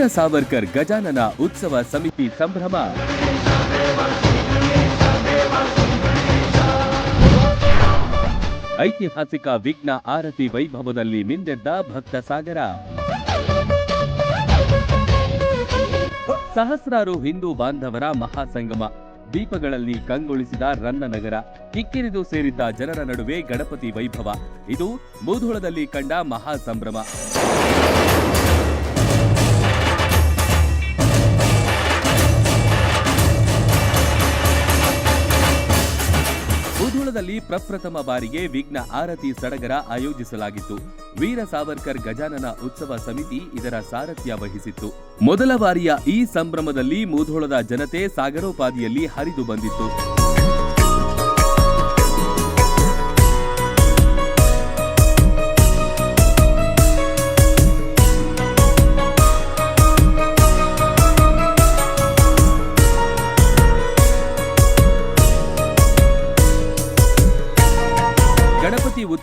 ವೀರ ಸಾವರ್ಕರ್ ಗಜಾನನ ಉತ್ಸವ ಸಮಿತಿ ಸಂಭ್ರಮ. ಐತಿಹಾಸಿಕ ವಿಘ್ನ ಆರತಿ ವೈಭವದಲ್ಲಿ ಮಿಂದೆದ್ದ ಭಕ್ತ ಸಾಗರ. ಸಹಸ್ರಾರು ಹಿಂದೂ ಬಾಂಧವರ ಮಹಾಸಂಗಮ. ದೀಪಗಳಲ್ಲಿ ಕಂಗೊಳಿಸಿದ ರನ್ನನಗರ ಕಿಕ್ಕಿರಿದು ಸೇರಿದ್ದ ಜನರ ನಡುವೆ ಗಣಪತಿ ವೈಭವ. ಇದು ಮೂಧೋಳದಲ್ಲಿ ಕಂಡ ಮಹಾ ಸಂಭ್ರಮ ಮುಧೋಳದಲ್ಲಿ ಪ್ರಪ್ರಥಮ ಬಾರಿಗೆ ವಿಘ್ನ ಆರತಿ ಸಡಗರ ಆಯೋಜಿಸಲಾಗಿತ್ತು. ವೀರ ಸಾವರ್ಕರ್ ಗಜಾನನ ಉತ್ಸವ ಸಮಿತಿ ಇದರ ಸಾರಥ್ಯ ವಹಿಸಿತ್ತು. ಮೊದಲ ಬಾರಿಯ ಈ ಸಂಭ್ರಮದಲ್ಲಿ ಮೂಧೋಳದ ಜನತೆ ಸಾಗರೋಪಾದಿಯಲ್ಲಿ ಹರಿದು ಬಂದಿತ್ತು.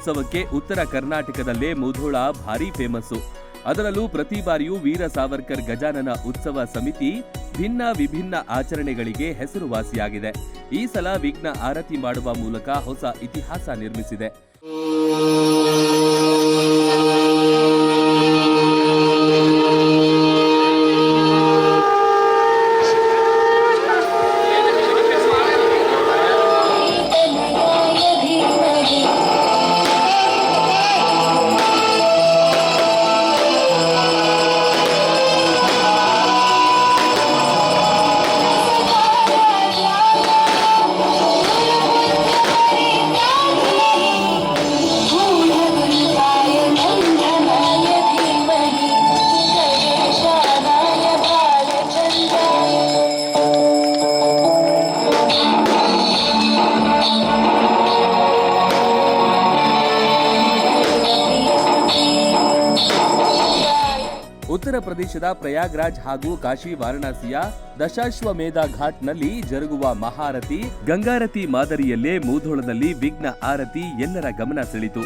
ಉತ್ಸವಕ್ಕೆ ಉತ್ತರ ಕರ್ನಾಟಕದಲ್ಲೇ ಮುಧೋಳ ಭಾರಿ ಫೇಮಸ್ಸು. ಅದರಲ್ಲೂ ಪ್ರತಿ ಬಾರಿಯೂ ವೀರ ಸಾವರ್ಕರ್ ಗಜಾನನ ಉತ್ಸವ ಸಮಿತಿ ಭಿನ್ನ ವಿಭಿನ್ನ ಆಚರಣೆಗಳಿಗೆ ಹೆಸರುವಾಸಿಯಾಗಿದೆ. ಈ ಸಲ ವಿಘ್ನ ಆರತಿ ಮಾಡುವ ಮೂಲಕ ಹೊಸ ಇತಿಹಾಸ ನಿರ್ಮಿಸಿದೆ. ಉತ್ತರ ಪ್ರದೇಶದ ಪ್ರಯಾಗ್ರಾಜ್ ಹಾಗೂ ಕಾಶಿ ವಾರಣಾಸಿಯ ದಶಾಶ್ವಮೇಧ ಘಾಟ್ನಲ್ಲಿ ಜರುಗುವ ಮಹಾರತಿ ಗಂಗಾರತಿ ಮಾದರಿಯಲ್ಲೇ ಮೂಧೋಳದಲ್ಲಿ ವಿಘ್ನ ಆರತಿ ಎಲ್ಲರ ಗಮನ ಸೆಳೆಯಿತು.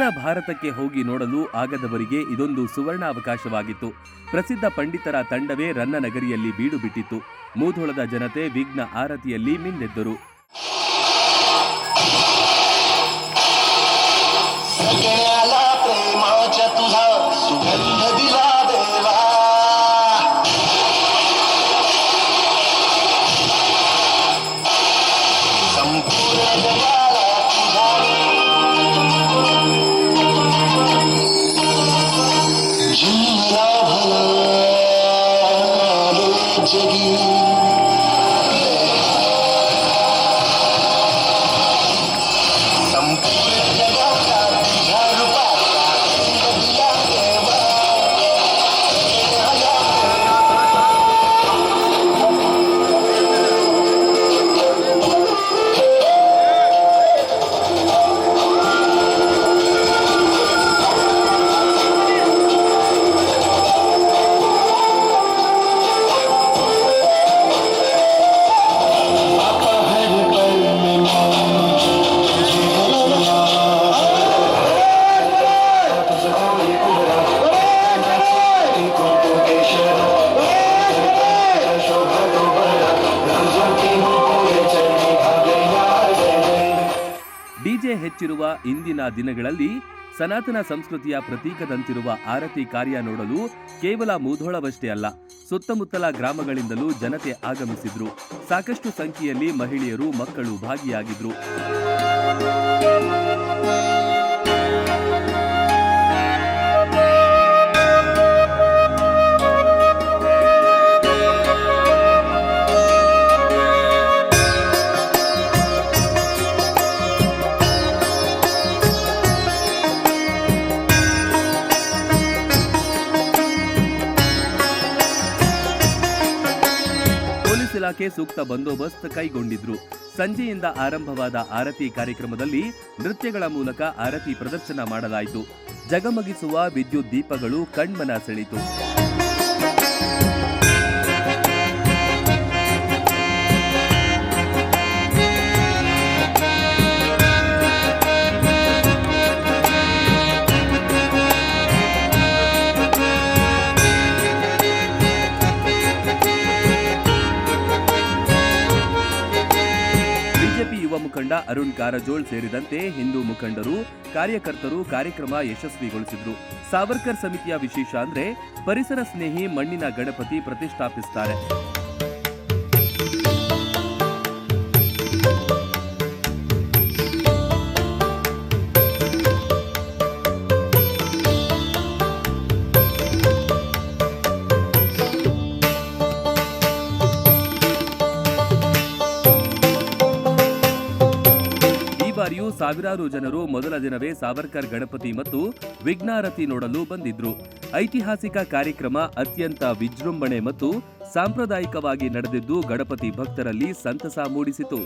ಉತ್ತರ ಭಾರತಕ್ಕೆ ಹೋಗಿ ನೋಡಲು ಆಗದವರಿಗೆ ಇದೊಂದು ಸುವರ್ಣ ಅವಕಾಶವಾಗಿತ್ತು ಪ್ರಸಿದ್ಧ ಪಂಡಿತರ ತಂಡವೇ ರನ್ನನಗರಿಯಲ್ಲಿ ಬೀಡು ಬಿಟ್ಟಿತ್ತು. ಮೂಧೋಳದ ಜನತೆ ವಿಘ್ನ ಆರತಿಯಲ್ಲಿ ಮಿಂದೆದ್ದರು. ಹೆಚ್ಚಿರುವ ಇಂದಿನ ದಿನಗಳಲ್ಲಿ ಸನಾತನ ಸಂಸ್ಕೃತಿಯ ಪ್ರತೀಕದಂತಿರುವ ಆರತಿ ಕಾರ್ಯ ನೋಡಲು ಕೇವಲ ಮೂಧೋಳವಷ್ಟೇ ಅಲ್ಲ, ಸುತ್ತಮುತ್ತಲ ಗ್ರಾಮಗಳಿಂದಲೂ ಜನತೆ ಆಗಮಿಸಿದ್ರು. ಸಾಕಷ್ಟು ಸಂಖ್ಯೆಯಲ್ಲಿ ಮಹಿಳೆಯರು, ಮಕ್ಕಳು ಭಾಗಿಯಾಗಿದ್ರು. ದರ್ಶನಕ್ಕೆ ಸೂಕ್ತ ಬಂದೋಬಸ್ತ್ ಕೈಗೊಂಡಿದ್ರು. ಸಂಜೆಯಿಂದ ಆರಂಭವಾದ ಆರತಿ ಕಾರ್ಯಕ್ರಮದಲ್ಲಿ ನೃತ್ಯಗಳ ಮೂಲಕ ಆರತಿ ಪ್ರದರ್ಶನ ಮಾಡಲಾಯಿತು. ಜಗಮಗಿಸುವ ವಿದ್ಯುತ್ ದೀಪಗಳು ಕಣ್ಮನ ಸೆಳೆಯಿತು. ಅರುಣ್ ಕಾರಜೋಳ್ ಸೇರಿದಂತೆ ಹಿಂದೂ ಮುಖಂಡರು, ಕಾರ್ಯಕರ್ತರು ಕಾರ್ಯಕ್ರಮ ಯಶಸ್ವಿಗೊಳಿಸಿದ್ರು. ಸಾವರ್ಕರ್ ಸಮಿತಿಯ ವಿಶೇಷ ಅಂದ್ರೆ ಪರಿಸರ ಸ್ನೇಹಿ ಮಣ್ಣಿನ ಗಣಪತಿ ಪ್ರತಿಷ್ಠಾಪಿಸುತ್ತಾರೆ ಬಾರಿಯೂ ಸಾವಿರಾರು ಜನರು ಮೊದಲ ದಿನವೇ ಸಾವರ್ಕರ್, ಗಣಪತಿ ಮತ್ತು ವಿಘ್ನಾರತಿ ನೋಡಲು ಬಂದಿದ್ರು. ಐತಿಹಾಸಿಕ ಕಾರ್ಯಕ್ರಮ ಅತ್ಯಂತ ವಿಜೃಂಭಣೆ ಮತ್ತು ಸಾಂಪ್ರದಾಯಿಕವಾಗಿ ನಡೆದಿದ್ದು ಗಣಪತಿ ಭಕ್ತರಲ್ಲಿ ಸಂತಸ ಮೂಡಿಸಿತು.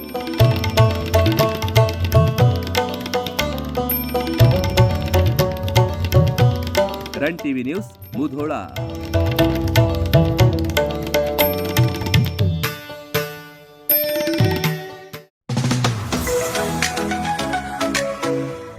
Run TV news Mudhol.